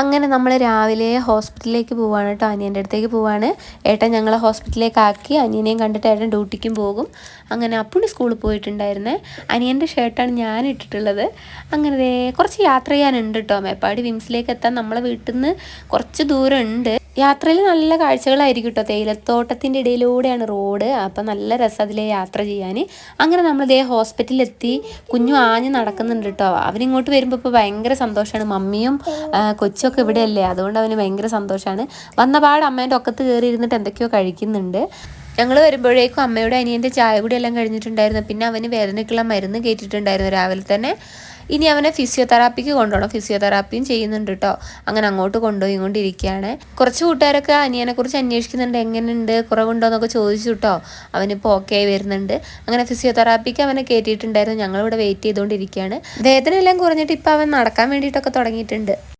അങ്ങനെ നമ്മൾ രാവിലെ ഹോസ്പിറ്റലിലേക്ക് പോവാണ് കേട്ടോ അനിയന്റെ അടുത്തേക്ക് പോവാണ്. ഏട്ടൻ ഞങ്ങളെ ഹോസ്പിറ്റലിലേക്ക് ആക്കി അനിയനെയും കണ്ടിട്ട് ഏട്ടൻ ഡ്യൂട്ടിക്കും പോകും. അങ്ങനെ അപ്പുണ്ണി സ്കൂളിൽ പോയിട്ടുണ്ടായിരുന്നേ. അനിയന്റെ ഷർട്ടാണ് ഞാൻ ഇട്ടിട്ടുള്ളത്. അങ്ങനെ കുറച്ച് യാത്ര ചെയ്യാനുണ്ട് കേട്ടോ. മേപ്പാടി വിംസിലേക്ക് എത്താൻ നമ്മളെ വീട്ടിൽ നിന്ന് കുറച്ച് ദൂരം ഉണ്ട് യാത്രയിൽ നല്ല കാഴ്ചകളായിരിക്കും കേട്ടോ തേയിലത്തോട്ടത്തിന്റെ ഇടയിലൂടെയാണ് റോഡ്. അപ്പം നല്ല രസം അതിലെ യാത്ര ചെയ്യാൻ. അങ്ങനെ നമ്മൾ ഇതേ ഹോസ്പിറ്റലിലെത്തി കുഞ്ഞു ആഞ്ഞ് നടക്കുന്നുണ്ട് കേട്ടോ. അവനിങ്ങോട്ട് വരുമ്പോൾ ഇപ്പോൾ ഭയങ്കര സന്തോഷമാണ്. മമ്മിയും കൊച്ചൊക്കെ ഇവിടെയല്ലേ. അതുകൊണ്ട് അവന് ഭയങ്കര സന്തോഷമാണ്. വന്ന പാട് അമ്മേന്റെ ഒക്കത്ത് കയറി ഇരുന്നിട്ട് എന്തൊക്കെയോ കഴിക്കുന്നുണ്ട്. ഞങ്ങൾ വരുമ്പോഴേക്കും അമ്മയുടെ അനിയന്റെ ചായ കൂടി എല്ലാം കഴിഞ്ഞിട്ടുണ്ടായിരുന്നു. പിന്നെ അവന് വേദനയ്ക്കുള്ള മരുന്ന് കയറ്റിയിട്ടുണ്ടായിരുന്നു രാവിലെ തന്നെ. ഇനി അവനെ ഫിസിയോതെറാപ്പിക്ക് കൊണ്ടുപോകണം. ഫിസിയോതെറാപ്പിയും ചെയ്യുന്നുണ്ട് കേട്ടോ അങ്ങനെ അങ്ങോട്ട് കൊണ്ടുപോയി കൊണ്ടിരിക്കുകയാണ് കുറച്ച് കൂട്ടുകാരൊക്കെ അനിയനെ കുറിച്ച് അന്വേഷിക്കുന്നുണ്ട്. എങ്ങനെയുണ്ട്? കുറവുണ്ടോ എന്നൊക്കെ ചോദിച്ചു കേട്ടോ അവനിപ്പോൾ ഓക്കെ ആയി വരുന്നുണ്ട്. അങ്ങനെ ഫിസിയോതെറാപ്പിക്ക് അവനെ കയറ്റിയിട്ടുണ്ടായിരുന്നു ഞങ്ങളിവിടെ വെയിറ്റ് ചെയ്തുകൊണ്ടിരിക്കുകയാണ്. വേദന എല്ലാം കുറഞ്ഞിട്ട് ഇപ്പോൾ അവൻ നടക്കാൻ വേണ്ടിയിട്ടൊക്കെ തുടങ്ങിയിട്ടുണ്ട്.